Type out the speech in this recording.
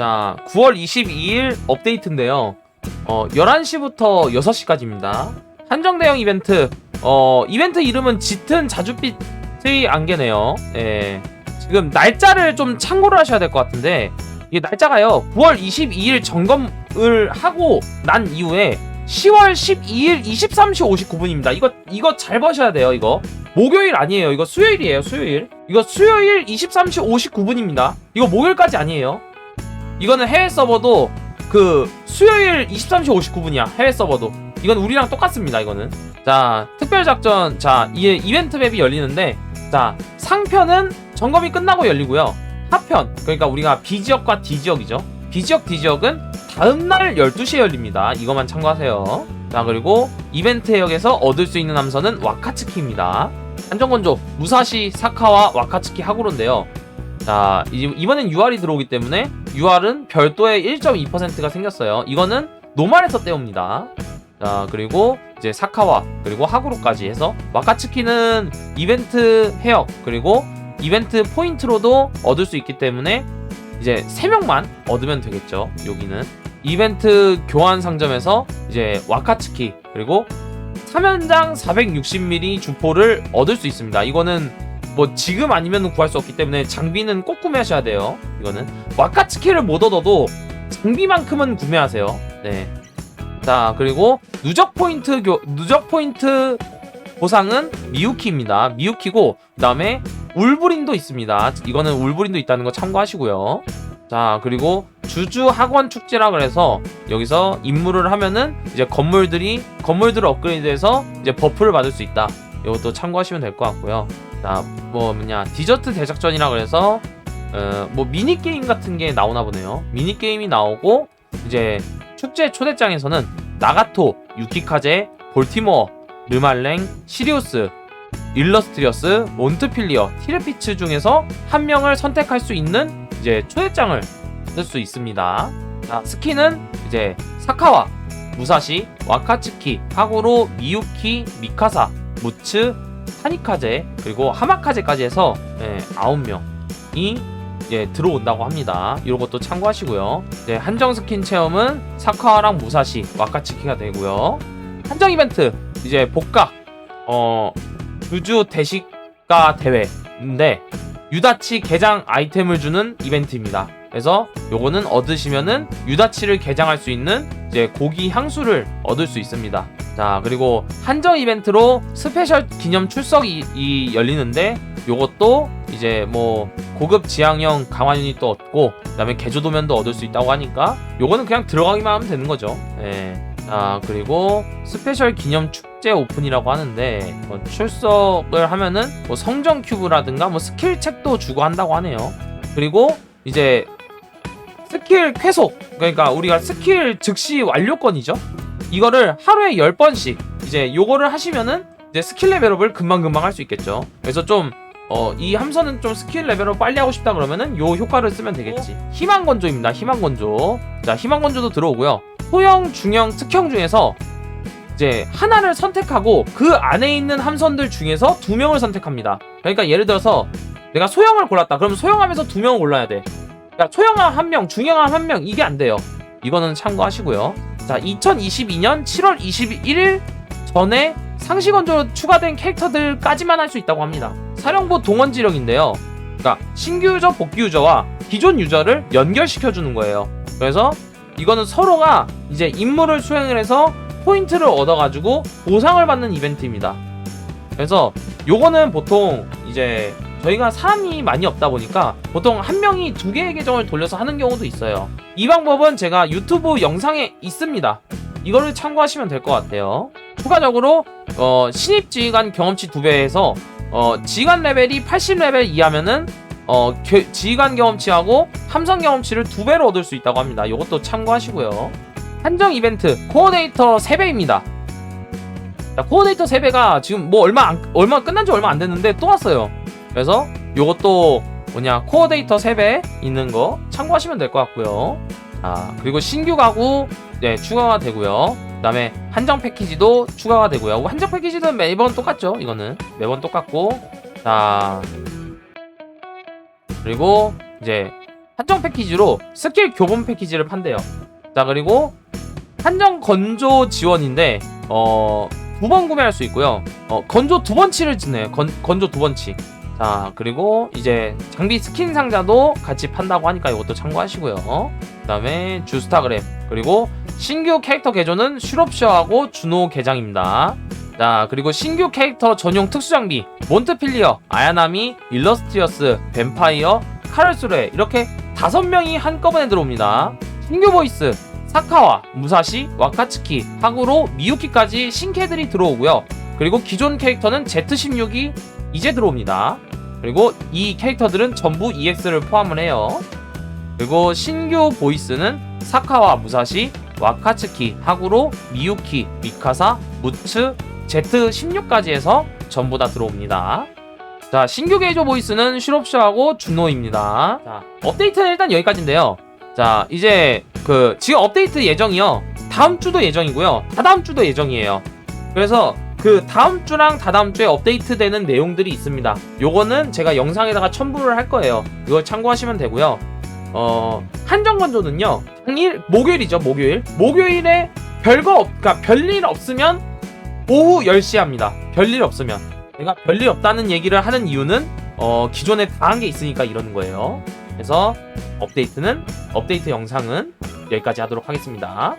자, 9월 22일 업데이트인데요. 어, 11시부터 6시까지입니다. 한정 대형 이벤트. 어, 이벤트 이름은 짙은 자줏빛의 안개네요. 예. 지금 날짜를 좀 참고를 하셔야 될 것 같은데 이게 날짜가요. 9월 22일 점검을 하고 난 이후에 10월 12일 23시 59분입니다. 이거 이거 잘 보셔야 돼요. 이거 목요일 아니에요. 이거 수요일이에요. 수요일. 이거 수요일 23시 59분입니다. 이거 목요일까지 아니에요. 이거는 해외 서버도 그 수요일 23시 59분이야. 해외 서버도. 이건 우리랑 똑같습니다. 이거는. 자, 특별 작전. 자, 이 이벤트 맵이 열리는데 자, 상편은 점검이 끝나고 열리고요. 하편. 그러니까 우리가 B 지역과 D 지역이죠. B 지역, D 지역은 다음 날 12시에 열립니다. 이것만 참고하세요. 자, 그리고 이벤트 해역에서 얻을 수 있는 함선은 와카츠키입니다. 한정건조, 무사시, 사카와 와카츠키 하구로인데요. 자, 이- 이번엔 UR이 들어오기 때문에 UR은 별도의 1.2%가 생겼어요. 이거는 노말에서 떼옵니다. 자, 그리고 이제 사카와 그리고 하구로까지 해서 와카츠키는 이벤트 해역 그리고 이벤트 포인트로도 얻을 수 있기 때문에 이제 3명만 얻으면 되겠죠. 여기는 이벤트 교환 상점에서 이제 와카츠키 그리고 3연장 460mm 주포를 얻을 수 있습니다. 이거는 뭐 지금 아니면 구할 수 없기 때문에 장비는 꼭 구매하셔야 돼요. 이거는 와카츠키를 못 얻어도 장비만큼은 구매하세요. 네. 자 그리고 누적 포인트 교 누적 포인트 보상은 미유키입니다. 미유키고 그다음에 울브린도 있습니다. 이거는 울브린도 있다는 거 참고하시고요. 자 그리고 주주 학원 축제라 그래서 여기서 임무를 하면은 이제 건물들이 건물들을 업그레이드해서 이제 버프를 받을 수 있다. 이것도 참고하시면 될 것 같고요. 자뭐 뭐냐 디저트 대작전이라 그래서 어, 뭐 미니 게임 같은 게 나오나 보네요. 미니 게임이 나오고 이제 축제 초대장에서는 나가토, 유키카제, 볼티모어, 르말랭, 시리우스, 일러스트리어스, 몬트필리어, 티레피츠 중에서 한 명을 선택할 수 있는 이제 초대장을 받을 수 있습니다. 자, 스킨은 이제 사카와, 무사시, 와카츠키, 하고로, 미유키, 미카사, 무츠, 타니카제, 그리고 하마카제까지 해서 예, 9명이 이제 들어온다고 합니다. 이런 것도 참고하시고요. 이제 한정 스킨 체험은 사카와랑 무사시, 와카츠키가 되고요. 한정 이벤트 이제 복각 어 주주 대식가 대회인데 유다치 개장 아이템을 주는 이벤트입니다. 그래서 요거는 얻으시면은 유다치를 개장할 수 있는 이제 고기 향수를 얻을 수 있습니다. 자 그리고 한정 이벤트로 스페셜 기념 출석이 이 열리는데 요것도 이제 뭐 고급 지향형 강화 유닛도 얻고 그다음에 개조 도면도 얻을 수 있다고 하니까 요거는 그냥 들어가기만 하면 되는 거죠. 예. 자 그리고 스페셜 기념 축제 오픈이라고 하는데 뭐 출석을 하면은 뭐 성정 큐브라든가 뭐 스킬 책도 주고 한다고 하네요. 그리고 이제 스킬 쾌속 그러니까 우리가 스킬 즉시 완료권이죠. 이거를 하루에 10번씩 이제 요거를 하시면은 이제 스킬 레벨업을 금방금방 할 수 있겠죠. 그래서 좀 어, 이 함선은 좀 스킬 레벨업 빨리 하고 싶다 그러면은 요 효과를 쓰면 되겠지. 희망 건조입니다. 희망 건조. 자, 희망 건조도 들어오고요. 소형, 중형, 특형 중에서 이제 하나를 선택하고 그 안에 있는 함선들 중에서 두 명을 선택합니다. 그러니까 예를 들어서 내가 소형을 골랐다. 그럼 소형함에서 두 명을 골라야 돼. 그러니까 소형함 한 명, 중형함 한명 이게 안 돼요. 이거는 참고하시고요. 자, 2022년 7월 21일 전에 상시 건조로 추가된 캐릭터들까지만 할 수 있다고 합니다. 사령부 동원 지령인데요. 그러니까 신규 유저, 복귀 유저와 기존 유저를 연결시켜 주는 거예요. 그래서 이거는 서로가 이제 임무를 수행을 해서 포인트를 얻어가지고 보상을 받는 이벤트입니다. 그래서 요거는 보통 이제 저희가 사람이 많이 없다 보니까 보통 한 명이 두 개의 계정을 돌려서 하는 경우도 있어요. 이 방법은 제가 유튜브 영상에 있습니다. 이거를 참고하시면 될 것 같아요. 추가적으로 어, 신입 지휘관 경험치 두 배에서 어, 지휘관 레벨이 80레벨 이하면은 어, 겨- 지휘관 경험치하고 함선 경험치를 두 배로 얻을 수 있다고 합니다. 이것도 참고하시고요. 한정 이벤트 코어데이터 3배입니다. 자, 코어데이터 3배가 지금 뭐 얼마 안, 얼마 끝난 지 얼마 안 됐는데 또 왔어요. 그래서 요것도 뭐냐 코어 데이터 3배 있는 거 참고하시면 될 것 같고요. 자, 그리고 신규 가구 네, 추가가 되고요. 그다음에 한정 패키지도 추가가 되고요. 한정 패키지는 매번 똑같죠. 이거는 매번 똑같고 자 그리고 이제 한정 패키지로 스킬 교본 패키지를 판대요. 자 그리고 한정 건조 지원인데 어 두 번 구매할 수 있고요. 어 건조 두 번치를 짓네요. 건, 건조 두 번치. 자 그리고 이제 장비 스킨 상자도 같이 판다고 하니까 이것도 참고하시고요. 그 다음에 주스타그램 그리고 신규 캐릭터 개조는 슈롭쇼하고 준호 개장입니다. 자 그리고 신규 캐릭터 전용 특수 장비 몬트필리어, 아야나미, 일러스트리어스, 뱀파이어, 카를수레 이렇게 다섯 명이 한꺼번에 들어옵니다. 신규 보이스 사카와, 무사시, 와카츠키, 하구로, 미유키까지 신캐들이 들어오고요. 그리고 기존 캐릭터는 Z16이 이제 들어옵니다. 그리고 이 캐릭터들은 전부 EX를 포함을 해요. 그리고 신규 보이스는 사카와 무사시, 와카츠키, 하구로, 미유키, 미카사, 무츠, Z16까지 해서 전부 다 들어옵니다. 자, 신규 개조 보이스는 슈롭쇼하고 준호입니다. 자, 업데이트는 일단 여기까지인데요. 자, 이제 그 지금 업데이트 예정이요. 다음 주도 예정이고요. 다다음 주도 예정이에요. 그래서 그 다음 주랑 다다음 주에 업데이트되는 내용들이 있습니다. 요거는 제가 영상에다가 첨부를 할 거예요. 이걸 참고하시면 되고요. 어, 한정 건조는요. 당일 목요일이죠, 목요일. 목요일에 별거 없, 그러니까 별일 없으면 오후 10시 합니다. 별일 없으면. 내가 별일 없다는 얘기를 하는 이유는 어, 기존에 다 한 게 있으니까 이러는 거예요. 그래서 업데이트는 업데이트 영상은 여기까지 하도록 하겠습니다.